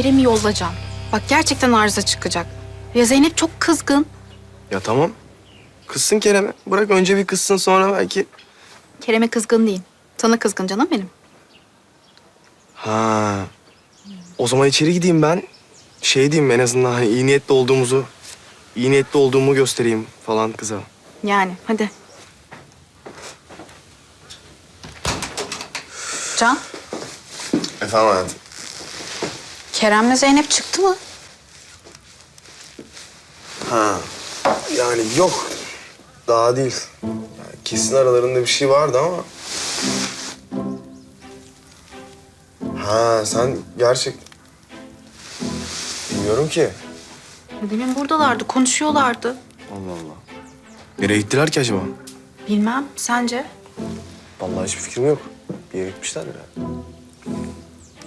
Kerem'i yollayacağım. Bak gerçekten arıza çıkacak. Ya Zeynep çok kızgın. Ya tamam. Kızsın Kerem'e. Bırak önce bir kızsın sonra belki. Kerem'e kızgın değil. Sana kızgın canım benim. Ha. O zaman içeri gideyim ben. Şey diyeyim en azından hani iyi niyetli olduğumuzu, iyi niyetli olduğumu göstereyim falan kıza. Yani hadi. Can, Efendim hayatım. Kerem'le Zeynep çıktı mı? Ha. Yani yok. Daha değil. Yani kesin aralarında bir şey vardı ama. Ha sen gerçek... Bilmiyorum ki. Demin buradalardı, konuşuyorlardı. Allah Allah. Nereye gittiler ki acaba? Bilmem, sence? Vallahi hiçbir fikrim yok. Bir yere gitmişler herhalde.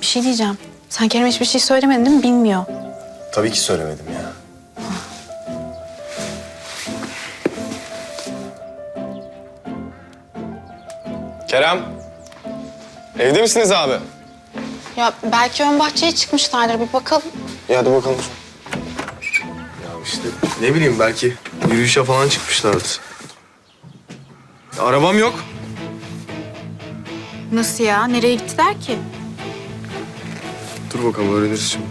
Bir şey diyeceğim. Sen Kerem'e hiçbir şey söylemedin değil mi? Bilmiyor. Tabii ki söylemedim ya. Kerem. Evde misiniz abi? Ya belki ön bahçeye çıkmışlardır. Bir bakalım. İyi hadi bakalım. Ya işte ne bileyim belki yürüyüşe falan çıkmışlardır. Ya, arabam yok. Nasıl ya? Nereye gittiler ki? Dur bakalım öğreniriz şimdi.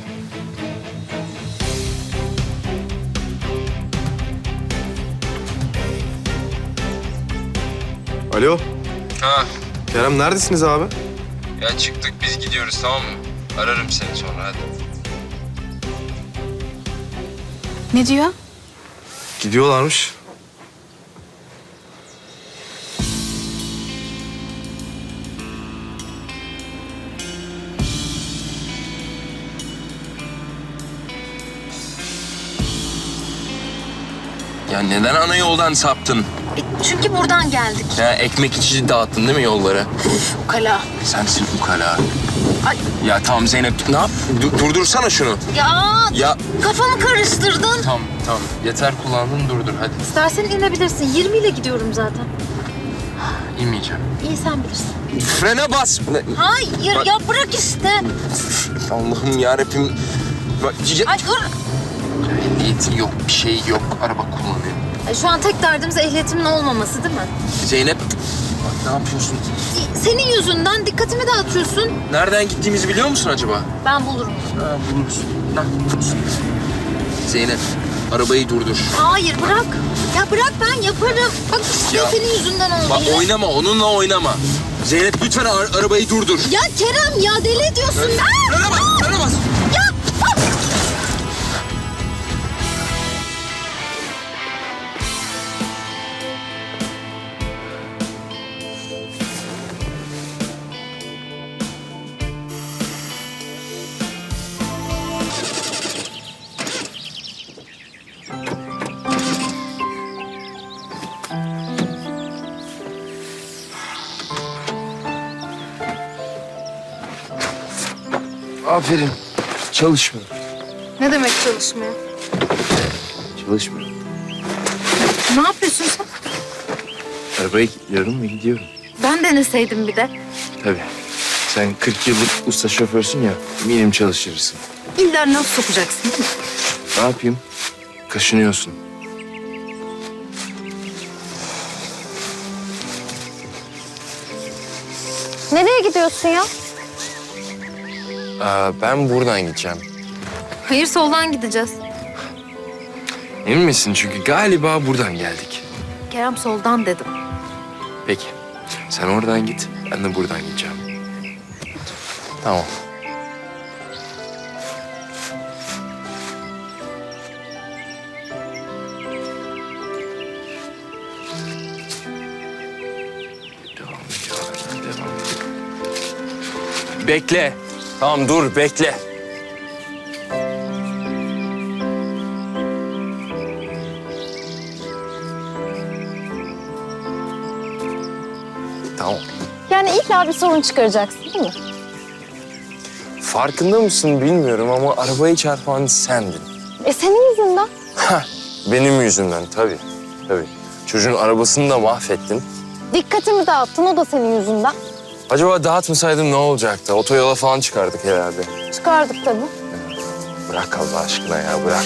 Alo. Ha, Kerem neredesiniz abi? ya çıktık biz gidiyoruz tamam mı? Ararım seni sonra hadi. Ne diyor? Gidiyorlarmış. Ya neden ana yoldan saptın? E, Çünkü buradan geldik. Ya ekmek içici dağıttın değil mi yollara? Ukala. Sensin ukala. Ay. Ya tamam Zeynep ne yap? Du- durdursana şunu. Ya, Ya kafamı karıştırdın. tamam tamam yeter kullandın durdur hadi. İstersen inebilirsin. 20 ile gidiyorum zaten. İnmeyeceğim. İyi sen bilirsin. Frene bas. Hayır Bak- ya bırak işte. Allah'ım yarabbim. Bak, Ay dur. Ehliyetin yok bir şey yok araba kullanıyor. E, Şu an tek derdimiz ehliyetimin olmaması değil mi? Zeynep bak ne yapıyorsun? E, Senin yüzünden dikkatimi dağıtıyorsun. Nereden gittiğimizi biliyor musun acaba? Ben bulurum. Ha bulursun. Ha bulursun. Zeynep arabayı durdur. Hayır bırak. Ya bırak ben yaparım. Bak işte Ya. senin yüzünden oldu. Bak yine. oynama onunla oynama. Zeynep lütfen ar- arabayı durdur. Ya Kerem ya deli ediyorsun. Aa! Frene bas, frene bas. Aferin. Çalışmıyor. Ne demek çalışmıyor? Çalışmıyor. Ne yapıyorsun sen? Arabayı kilitliyorum ve gidiyorum. Ben deneseydim bir de. Tabii. Sen 40 yıllık usta şoförsün ya, eminim çalıştırırsın. İlla nasıl sokacaksın değil mi? Ne yapayım? Kaşınıyorsun. Nereye gidiyorsun ya? Aa, ben buradan gideceğim. Hayır soldan gideceğiz. Emin misin? Çünkü galiba buradan geldik. Kerem soldan dedim. Peki. Sen oradan git, ben de buradan gideceğim. Tamam. Bekle. Tamam dur, bekle. Tamam. Yani illa bir sorun çıkaracaksın değil mi? Farkında mısın bilmiyorum ama arabayı çarpan sendin. E senin yüzünden. Hah, benim yüzümden tabii. Tabii. Çocuğun arabasını da mahvettin. Dikkatimi dağıttın o da senin yüzünden. Acaba dağıtmasaydım ne olacaktı? Otoyola falan çıkardık herhalde. Çıkardık tabii. Bırak Allah aşkına ya bırak.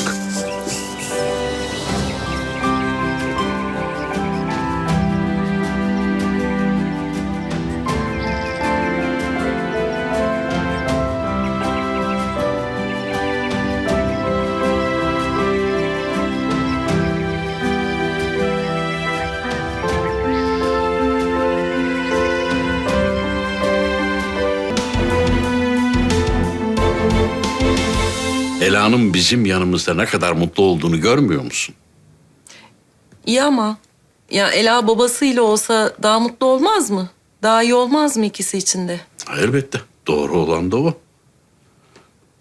Ela'nın bizim yanımızda ne kadar mutlu olduğunu görmüyor musun? İyi ama ya Ela babasıyla olsa daha mutlu olmaz mı? Daha iyi olmaz mı ikisi için de? Elbette. Doğru olan da o.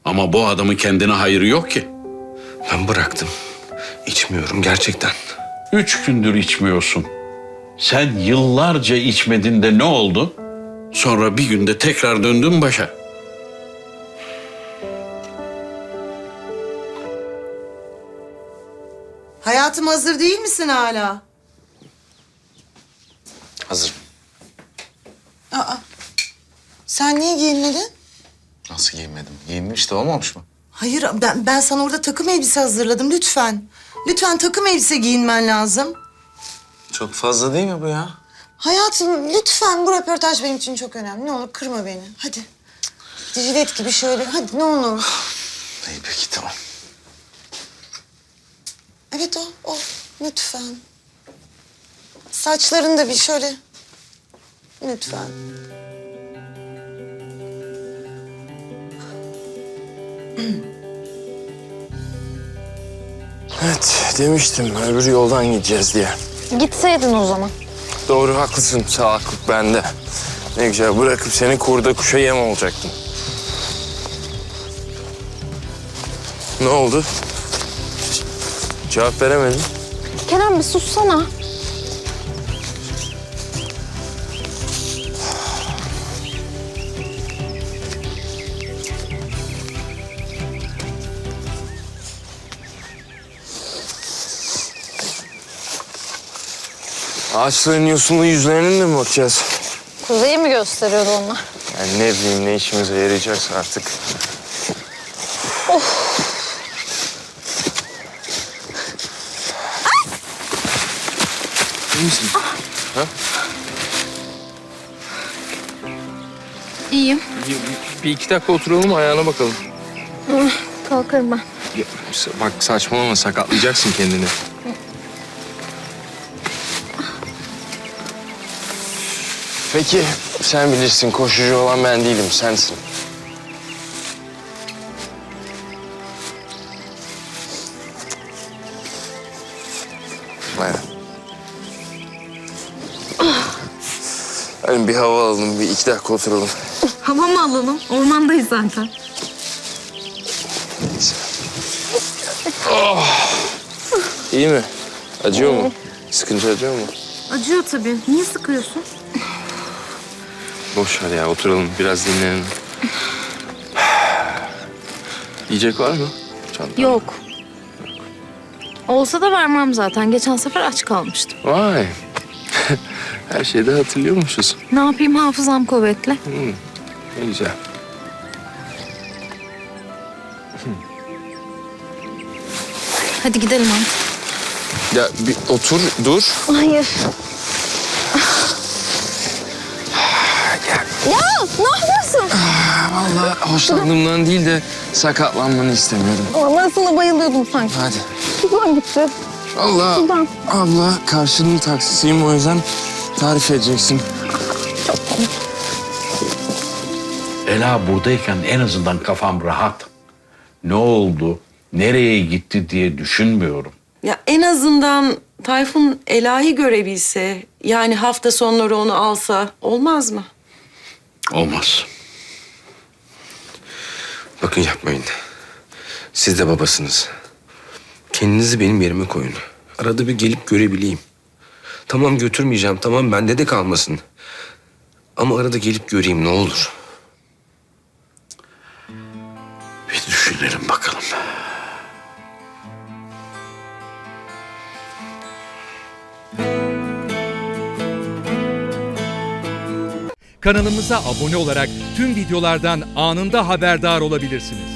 Ama bu adamın kendine hayrı yok ki. Ben bıraktım. İçmiyorum gerçekten. Üç gündür içmiyorsun. Sen yıllarca içmedin de ne oldu? Sonra bir günde tekrar döndün başa. Hayatım hazır değil misin hala? Hazır. Aa. Sen niye giyinmedin? Nasıl giyinmedim? Giyindim işte olmamış mı? Hayır ben, ben sana orada takım elbise hazırladım lütfen. Lütfen takım elbise giyinmen lazım. Çok fazla değil mi bu ya? Hayatım lütfen bu röportaj benim için çok önemli. Ne olur kırma beni. Hadi. Dijilet gibi şöyle. Hadi ne olur. İyi peki tamam. Evet o, o. Lütfen. Saçların da bir şöyle. Lütfen. Evet demiştim öbür yoldan gideceğiz diye. Gitseydin o zaman. Doğru haklısın salaklık bende. Ne güzel bırakıp seni kurda kuşa yem olacaktım. Ne oldu? Cevap veremedin. Kerem bir sussana. Ağaçların yosunlu yüzlerinin de mi bakacağız? Kuzeyi mi gösteriyordu onlar? Yani ne bileyim ne işimize yarayacaksa artık. İyi misin? İyiyim. Bir, bir iki dakika oturalım ayağına bakalım. Kalkarım ben. Ya, bak saçmalama sakatlayacaksın kendini. Peki sen bilirsin koşucu olan ben değilim sensin. Bir hava alalım, bir iki dakika oturalım. Hava mı alalım? Ormandayız zaten. Oh. İyi mi? Acıyor mu? Sıkıntı acıyor mu? Acıyor tabii. Niye sıkıyorsun? Boş ver ya oturalım biraz dinlenelim. Yiyecek var mı? Çanta. Yok. Olsa da vermem zaten. Geçen sefer aç kalmıştım. Vay. Her şeyi de hatırlıyormuşuz. Ne yapayım hafızam kuvvetli. Ne güzel. Hadi gidelim artık. Ya bir otur, dur. Hayır. ya ne yapıyorsun? Vallahi hoşlandığımdan değil de sakatlanmanı istemiyorum. Ama ben sana bayılıyordum sanki. Hadi. Şuradan gitti. Allah, Şuradan. abla karşının taksisiyim o yüzden tarif edeceksin. Ela buradayken en azından kafam rahat. Ne oldu, nereye gitti diye düşünmüyorum. Ya en azından Tayfun Ela'yı görebilse, yani hafta sonları onu alsa olmaz mı? Olmaz. Bakın yapmayın. Siz de babasınız. Kendinizi benim yerime koyun. Arada bir gelip görebileyim. Tamam götürmeyeceğim, tamam bende de kalmasın. Ama arada gelip göreyim ne olur. Bir düşünelim bakalım. Kanalımıza abone olarak tüm videolardan anında haberdar olabilirsiniz.